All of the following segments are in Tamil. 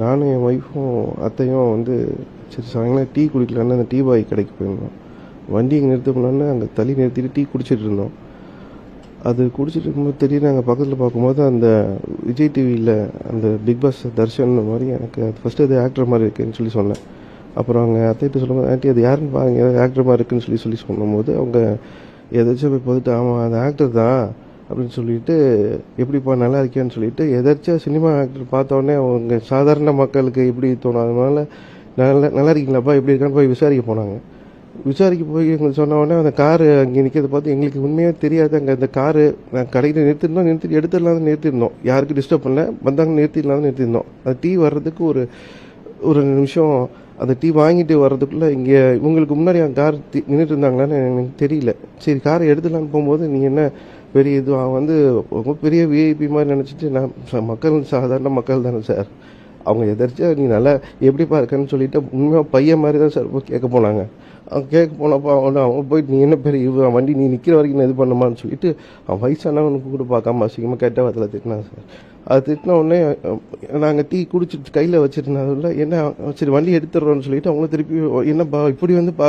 நானும் என் ஒய்ஃபும் அத்தையும் வந்து சரி சாயங்காலம் டீ குடிக்கலான்னு அந்த டீ பாய் கடைக்கு போயிருந்தோம். வண்டி இங்கே நிறுத்த போனோன்னு அங்கே தள்ளி நிறுத்திட்டு டீ குடிச்சிட்டு இருந்தோம். அது குடிச்சிட்டு இருக்கும்போது திடீர்னு அங்கே பக்கத்தில் பார்க்கும்போது அந்த விஜய் டிவியில் அந்த பிக் பாஸ் தர்ஷன் மாதிரி எனக்கு அது ஃபஸ்ட்டு அது ஆக்டர் மாதிரி இருக்குன்னு சொல்லி சொன்னேன். அப்புறம் அவங்க அத்தைகிட்ட சொல்லும்போது ஆண்டி அது யாருன்னு பாருங்க ஆக்டர் மாதிரி இருக்குன்னு சொல்லி சொல்லி சொல்லும்போது அவங்க எதாச்சும் போய் பார்த்துட்டு ஆமாம் அந்த ஆக்டர் தான். அப்படின்னு சொல்லிட்டு எப்படிப்பா நல்லா இருக்கியான்னு சொல்லிட்டு எதாச்சும் சினிமா ஆக்டர் பார்த்தோன்னே அவங்க சாதாரண மக்களுக்கு எப்படி தோணும்? அதனால நல்லா நல்லா இருக்கீங்களாப்பா? எப்படி இருக்கான்னு போய் விசாரிக்க போனாங்க. விசாரிக்க போய் எங்களுக்கு சொன்ன உடனே அந்த காரு அங்கே நிற்கிறத பார்த்து எங்களுக்கு உண்மையாக தெரியாது அங்கே அந்த காரு நான் கடையில் நிறுத்திருந்தோம் நிறுத்தி எடுத்துடலாம் நிறுத்திருந்தோம். யாருக்கும் டிஸ்டர்ப் பண்ணல. வந்தாங்க நிறுத்திடலாம் நிறுத்திருந்தோம். அந்த டீ வர்றதுக்கு ஒரு ஒரு நிமிஷம் அந்த டீ வாங்கிட்டு வர்றதுக்குள்ளே இங்கே இவங்களுக்கு முன்னாடி அந்த கார் நின்றுட்டு இருந்தாங்களான்னு எனக்கு தெரியல. சரி காரை எடுத்துலான்னு போகும்போது நீ என்ன பெரிய இது அவன் வந்து ரொம்ப பெரிய விஐபி மாதிரி நினச்சிட்டு நான் மக்கள் சாதாரண மக்கள் தானே சார். அவங்க எதர்ச்சியாக நீ நல்லா எப்படிப்பா இருக்கன்னு சொல்லிட்டு உண்மையாக பையன் மாதிரி தான் சார் போய் கேட்க போனாங்க. அவங்க கேட்க போனப்போ அவன் அவன் போயிட்டு நீ என்ன பேர் இவ வண்டி நீ நிற்கிற வரைக்கும் நான் இது பண்ணுமான்னு சொல்லிட்டு அவன் வயசானவனுக்கு கூட பார்க்காம அசிங்கமாக கெட்ட அதில் திட்டினான் சார். அது திட்டின உடனே நாங்கள் டீ குடிச்சிட்டு கையில் வச்சுருந்ததில்ல என்ன சரி வண்டி எடுத்துடுறோம்னு சொல்லிட்டு அவங்கள திருப்பி என்னப்பா இப்படி வந்து பா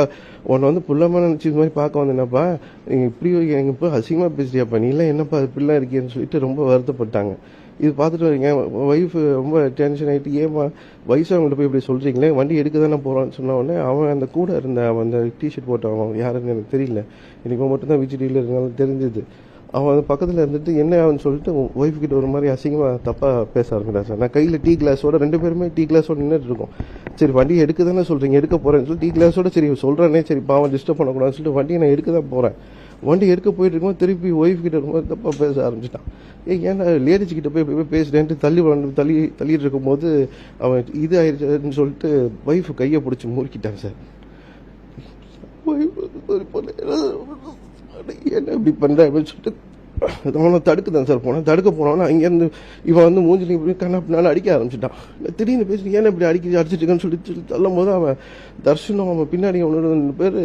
உன்னை வந்து புள்ளமாக நினச்சி இது மாதிரி பார்க்க வந்தேனப்பா? நீ இப்படி எங்கள் இப்போ அசிங்கமாக பேசுறியாப்பா? நீ எல்லாம் என்னப்பா அது பிள்ளை இருக்கேன்னு சொல்லிட்டு ரொம்ப வருத்தப்பட்டாங்க. இது பார்த்துட்டு வரீங்க. ஒய்ஃப் ரொம்ப டென்ஷன் ஆகிட்டு ஏமா வயசானவங்கள்ட்ட போய் இப்படி சொல்கிறீங்களே வண்டி எடுக்க தானே போகிறான்னு சொன்ன உடனே அவன் அந்த கூட இருந்த அவன் அந்த டிஷர்ட் போட்டவன் யாருன்னு எனக்கு தெரியல. எனக்கு மட்டும்தான் தான் டீலர் இருந்தாலும் தெரிஞ்சது. அவன் பக்கத்தில் இருந்துட்டு என்ன ஆகுன்னு சொல்லிட்டு ஒய்ஃப் கிட்ட ஒரு மாதிரி அசிங்கமாக தப்பாக பேச ஆரம்பிக்கிறான் சார். நான் கையில் டீ கிளாஸோட ரெண்டு பேருமே டீ கிளாஸோட நின்றுட்டு இருக்கோம். சரி வண்டி எடுக்க தானே சொல்கிறீங்க எடுக்க போகிறேன்னு சொல்லி டீ கிளாஸோட சரி சொல்கிறேனே சரி பாவம் டிஸ்டர்ப் பண்ணக்கூடாதுன்னு சொல்லிட்டு வண்டியை நான் எடுக்க தான் போகிறேன் வண்டி எடுக்க போயிட்டு இருக்கும்போது திருப்பி ஒய்ஃப் கிட்ட இருக்கும்போது தப்பாக பேச ஆரம்பிச்சிட்டான். ஏ ஏன்டா லேடிஸ் கிட்ட போய் போய் பேசுறேன்ட்டு தள்ளி வளர்ந்து தள்ளி தள்ளிட்டு இருக்கும்போது அவன் இது ஆயிடுச்சுன்னு சொல்லிட்டு ஒய்ஃப் கையை பிடிச்சி முறுக்கிட்டான் சார். ஒய்ஃப் என்ன இப்படி பண்ணுற அப்படின்னு சொல்லிட்டு அவனை தடுக்க தான் சார் போனேன். தடுக்க போனவன அங்கேருந்து இவன் வந்து மூஞ்சி இப்படி கண்ணா பின்னால அடிக்க ஆரம்பிச்சிட்டான். திடீர்னு பேசி ஏன் இப்படி அடிக்க அடிச்சிட்டுருக்கேன்னு சொல்லி சொல்லி தள்ளும் போது அவன் தர்ஷனும் அவன் பின்னாடி அவனோட ரெண்டு பேர்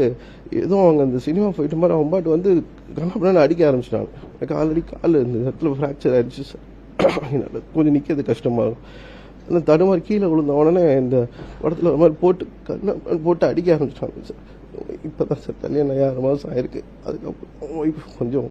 ஏதோ அவங்க அந்த சினிமா போயிட்டு மாதிரி அவன் பாட்டு வந்து கண்ணா பின்னால அடிக்க ஆரம்பிச்சிட்டான் எனக்கு ஆல்ரெடி கால் இந்த இடத்துல ஃப்ராக்சர் ஆயிடுச்சு சார். என்னால் கொஞ்சம் நிற்கிறது கஷ்டமாக இருக்கும். அந்த தடுமாறி கீழே விழுந்த உடனே இந்த படத்தில் ஒரு மாதிரி போட்டு கண்ணை போட்டு அடிக்க ஆரம்பிச்சிட்டாங்க சார். இப்போ தான் சார் கல்யாணம் ஆறு மாதம் ஆயிருக்கு. அதுக்கப்புறம் ஒய்ஃப் கொஞ்சம்